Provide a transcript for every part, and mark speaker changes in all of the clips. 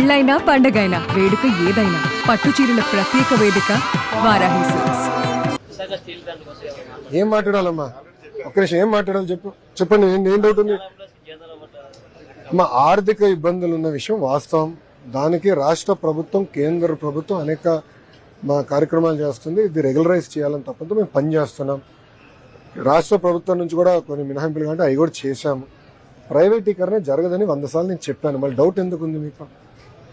Speaker 1: పెళ్ళైనా పండగైనా వేడుక ఏదైనా పట్టు చీరల ప్రత్యేక వేదిక వారాహి సిల్క్స్.
Speaker 2: ఏం మాట్లాడాలమ్మా? ఒక్క నిమిషం ఏం మాట్లాడాలి చెప్పు? చెప్పండి ఏం ఏం డౌట్ ఉంది ఆర్థిక ఇబ్బందులు ఉన్న విషయం వాస్తవం. దానికి రాష్ట్ర ప్రభుత్వం కేంద్ర ప్రభుత్వం అనేక మా కార్యక్రమాలు చేస్తుంది. ఇది రెగ్యులరైజ్ చేయాలని తప్పదు. మేము పని చేస్తున్నాం. రాష్ట్ర ప్రభుత్వం నుంచి కూడా కొన్ని మినహాయింపులు కంటే అవి కూడా చేశాము. ప్రైవేటీకరణ జరగదని వంద సార్లు నేను చెప్పాను. మళ్ళీ డౌట్ ఎందుకు ఉంది మీకు?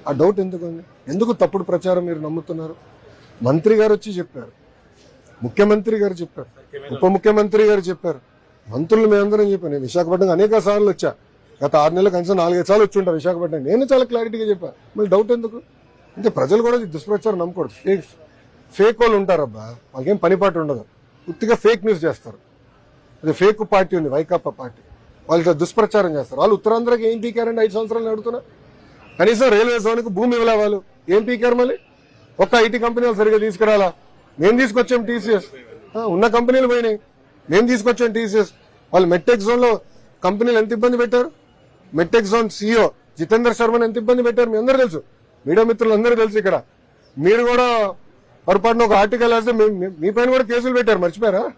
Speaker 2: ఆ డౌట్ ఎందుకు ఉంది? ఎందుకు తప్పుడు ప్రచారం మీరు నమ్ముతున్నారు? మంత్రి గారు వచ్చి చెప్పారు. ముఖ్యమంత్రి గారు చెప్పారు. ఉప ముఖ్యమంత్రి గారు చెప్పారు. మంత్రులు మేమందరం చెప్పాను నేను విశాఖపట్నం అనేక సార్లు వచ్చా. గత ఆరు నెలల కనీసం నాలుగైదు సార్లు వచ్చి ఉంటా విశాఖపట్నం. నేను చాలా క్లారిటీగా చెప్పాను మళ్ళీ డౌట్ ఎందుకు? అంటే ప్రజలు కూడా దుష్ప్రచారం నమ్మకూడదు. ఫేక్ ఫేక్ వాళ్ళు ఉంటారబ్బా. వాళ్ళకేం పనిపాటు ఉండదు. ఉత్తిగా ఫేక్ న్యూస్ చేస్తారు. అది ఫేక్ పార్టీ ఉంది వైకాపా పార్టీ. వాళ్ళతో దుష్ప్రచారం చేస్తారు. వాళ్ళు ఉత్తరాంధ్రకి ఏం పీకారండి ఐదు సంవత్సరాలు నడుతున్నా? కనీసం రైల్వే జోన్కి భూమి ఇవ్వలే వాళ్ళు ఏం పీకారు మళ్ళీ? ఒక్క ఐటీ కంపెనీ వాళ్ళు సరిగ్గా తీసుకురాలా? మేము తీసుకొచ్చాం టీసీఎస్. ఉన్న కంపెనీలు పోయినాయి. మేము తీసుకొచ్చాం టీసీఎస్. వాళ్ళు మెట్టెక్ జోన్లో కంపెనీలు ఎంత ఇబ్బంది పెట్టారు? మెట్టెక్ జోన్ సీఈఓ జితేందర్ శర్మని ఎంత ఇబ్బంది పెట్టారు? మీ అందరూ తెలుసు. మీడియా మిత్రులు అందరూ తెలుసు ఇక్కడ. మీరు కూడా పొరపాటున ఒక ఆర్టికల్ వేస్తే మీ- మీ పైన కూడా కేసులు పెట్టారు. మర్చిపోయారా?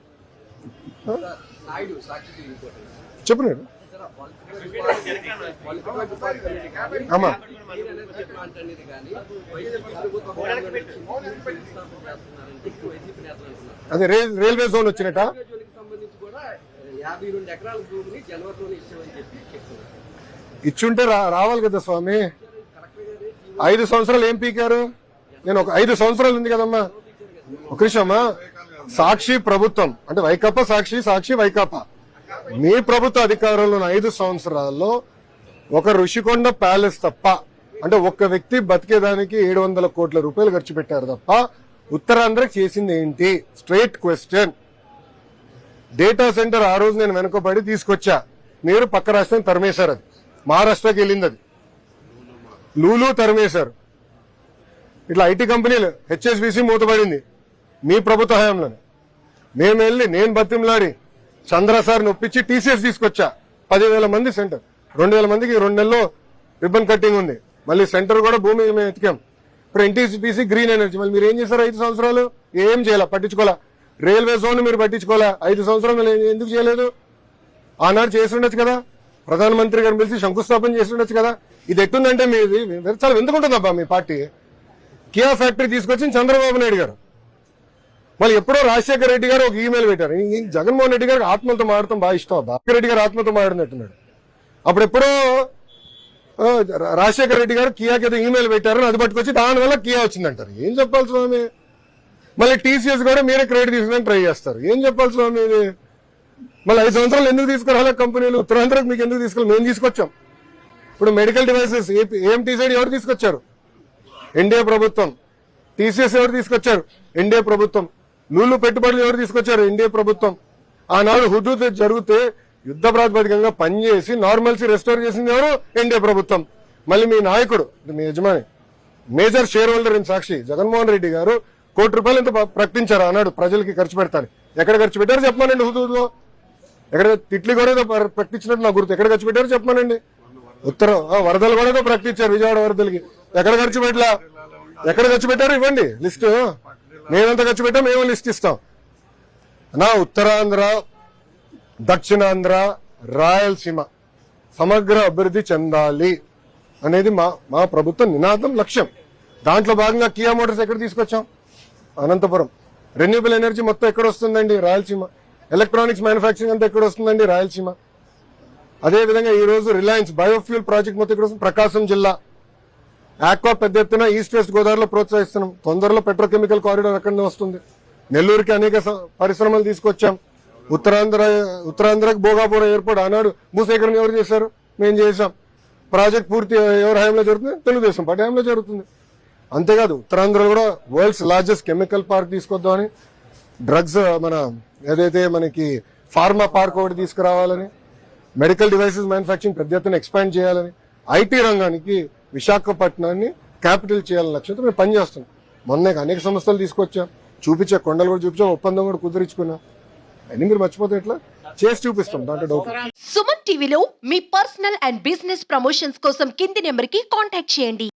Speaker 2: చెప్పు అమ్మా. అదే రైల్వే జోన్ వచ్చినట్ట?
Speaker 3: యాభై రెండు ఎకరాల భూమిని జనవరిలోనే ఇచ్చామని చెప్పి చెప్తున్నారు
Speaker 2: ఇచ్చుంటే రా- రావాలి కదా స్వామి. ఐదు సంవత్సరాలు ఏం పీకారు? నేను ఒక ఐదు సంవత్సరాలు ఉంది కదమ్మా. ఒక నిమిషమ్మా సాక్షి ప్రభుత్వం. అంటే వైకాపా సాక్షి సాక్షి వైకాపా. మీ ప్రభుత్వ అధికారంలో ఐదు సంవత్సరాల్లో ఒక ఋషికొండ ప్యాలెస్ తప్ప అంటే ఒక్క వ్యక్తి బతికేదానికి ఏడు వందల కోట్ల రూపాయలు ఖర్చు పెట్టారు తప్ప ఉత్తరాంధ్రకి చేసింది ఏంటి? స్ట్రైట్ క్వశ్చన్ డేటా సెంటర్ ఆ రోజు నేను వెనుకబడి తీసుకొచ్చా. మీరు పక్క రాష్ట్రం తరిమేశారు అది. మహారాష్ట్రకి వెళ్ళింది అది. లూలు తరిమేశారు. ఇట్లా ఐటీ కంపెనీలు హెచ్ఎస్బిసి మూతపడింది. మీ ప్రభుత్వ హయాంలోనే. మేము వెళ్ళి నేను బతిమలాడి చంద్ర సార్ నొప్పించి టీసీఎస్ తీసుకొచ్చా. పదివేల మంది సెంటర్. రెండు వేల మందికి రెండు నెలల్లో రిబ్బన్ కట్టింగ్ ఉంది. మళ్ళీ సెంటర్ కూడా భూమి మేము ఎతికాం ఇప్పుడు ఎన్టీసీపీసీ గ్రీన్ ఎనర్జీ మళ్ళీ మీరు ఏం చేశారు ఐదు సంవత్సరాలు? ఏం చేయాలా? పట్టించుకోవాలా? రైల్వే జోన్ మీరు పట్టించుకోవాలా? ఐదు సంవత్సరాలు ఎందుకు చేయలేదు? ఆనాడు చేసి ఉండొచ్చు కదా. ప్రధానమంత్రి గారిని పిలిచి శంకుస్థాపన చేసి ఉండొచ్చు కదా. ఇది ఎట్టుందంటే మీది చాలా ఎందుకుంటుందబ్బా మీ పార్టీ. కియా ఫ్యాక్టరీ తీసుకొచ్చింది చంద్రబాబు నాయుడు గారు. మళ్ళీ ఎప్పుడో రాజశేఖర రెడ్డి గారు ఒక ఈమెయిల్ పెట్టారు. ఈ జగన్మోహన్ రెడ్డి గారికి ఆత్మలతో మాడటం బాగా ఇష్టం అబ్బా. రెడ్డి గారు ఆత్మలతో మాడినట్టున్నాడు అప్పుడు ఎప్పుడో రాజశేఖర రెడ్డి గారు కియాకి ఏదో ఈమెయిల్ పెట్టారు అది పట్టుకొచ్చి దానివల్ల కియా వచ్చిందంటారు. ఏం చెప్పాలి స్వామి? మళ్ళీ టీసీఎస్ కూడా మీరే క్రెడిట్ తీసుకుని ట్రై చేస్తారు. ఏం చెప్పాలి స్వామి ఇది? మళ్ళీ ఐదు సంవత్సరాలు ఎందుకు తీసుకురాలే కంపెనీలు? ఉత్తరాంధ్రకు మీకు ఎందుకు తీసుకెళ్ళి మేము తీసుకొచ్చాం. ఇప్పుడు మెడికల్ డివైసెస్ ఏఎంటీ సైడ్ ఎవరు తీసుకొచ్చారు? ఎన్డీఏ ప్రభుత్వం. టీసీఎస్ ఎవరు తీసుకొచ్చారు? ఎన్డీఏ ప్రభుత్వం. లూలు పెట్టుబడులు ఎవరు తీసుకొచ్చారు? ఎన్డీఏ ప్రభుత్వం. ఆనాడు హుదూద్ జరిగితే యుద్ధ ప్రాతిపదికంగా పనిచేసి నార్మల్సీ రెస్టోర్ చేసింది ఎవరు? ఎన్డీఏ ప్రభుత్వం. మళ్ళీ మీ నాయకుడు మీ యజమాని major shareholder in Sakshi Jaganmohan Reddy garu కోటి రూపాయలు ఇంత ప్రకటించారు ఆనాడు ప్రజలకి ఖర్చు పెడతాను ఎక్కడ ఖర్చు పెట్టారు చెప్పమానండి హుదూద్లో ఎక్కడ తిట్లి కూడా ఏదో ప్రకటించినట్టు నా గుర్తు ఎక్కడ ఖర్చు పెట్టారు చెప్పమానండి? ఉత్తరం ఆ, వరదలు కూడా ఏదో ప్రకటించారు విజయవాడ వరదలకి. ఎక్కడ ఖర్చు పెట్టలా? ఎక్కడ ఖర్చు పెట్టారు ఇవ్వండి లిస్ట్. మేమెంత ఖర్చు పెట్టాం మేము లిస్ట్ ఇస్తాం. నా ఉత్తరాంధ్ర దక్షిణాంధ్ర రాయలసీమ సమగ్ర అభివృద్ధి చెందాలి అనేది మా మా ప్రభుత్వ నినాదం లక్ష్యం. దాంట్లో భాగంగా కియా మోటార్స్ ఎక్కడ తీసుకొచ్చాం? అనంతపురం. రెన్యూబుల్ ఎనర్జీ మొత్తం ఎక్కడ వస్తుందండి? రాయలసీమ. ఎలక్ట్రానిక్స్ మ్యానుఫ్యాక్చరింగ్ అంతా ఎక్కడ వస్తుందండి? రాయలసీమ. అదే విధంగా రిలయన్స్ బయోఫ్యూల్ ప్రాజెక్ట్ మొత్తం ఎక్కడ వస్తుంది? ప్రకాశం జిల్లా. ఆక్వా పెద్ద ఎత్తున ఈస్ట్ వెస్ట్ గోదావరిలో ప్రోత్సహిస్తున్నాం. తొందరలో పెట్రోకెమికల్ కారిడార్ అక్కడ వస్తుంది. నెల్లూరుకి అనేక పరిశ్రమలు తీసుకొచ్చాం. ఉత్తరాంధ్ర ఉత్తరాంధ్రకి భోగాపురం ఎయిర్పోర్ట్ ఆనాడు భూసేకరణ ఎవరు చేశారు? మేము చేశాం. ప్రాజెక్ట్ పూర్తి ఎవరి హయాంలో జరుగుతుంది? తెలుగుదేశం పార్టీ హయాంలో జరుగుతుంది. అంతేకాదు ఉత్తరాంధ్రలో కూడా వరల్డ్స్ లార్జెస్ట్ కెమికల్ పార్క్ తీసుకొద్దామని డ్రగ్స్ మన ఏదైతే మనకి ఫార్మా పార్క్ ఒకటి తీసుకురావాలని మెడికల్ డివైసెస్ మ్యానుఫ్యాక్చరింగ్ పెద్ద ఎత్తున ఎక్స్పాండ్ చేయాలని ఐటీ రంగానికి విశాఖపట్నాన్ని క్యాపిటల్ చేయాలని లక్ష్యంతో మేము పనిచేస్తున్నాం. మొన్న అనేక సంస్థలు తీసుకొచ్చాం. చూపించా కొండలు కూడా చూపించాం. ఒప్పందం కూడా కుదిరించుకున్నాం. అన్ని మీరు మర్చిపోతే ఎట్లా? చేసి చూపిస్తాం దాంట్లో డౌట్
Speaker 4: సుమన్ టీవీలో మీ పర్సనల్ అండ్ బిజినెస్ ప్రమోషన్స్ కోసం కింది నెంబర్కి కాంటాక్ట్ చేయండి.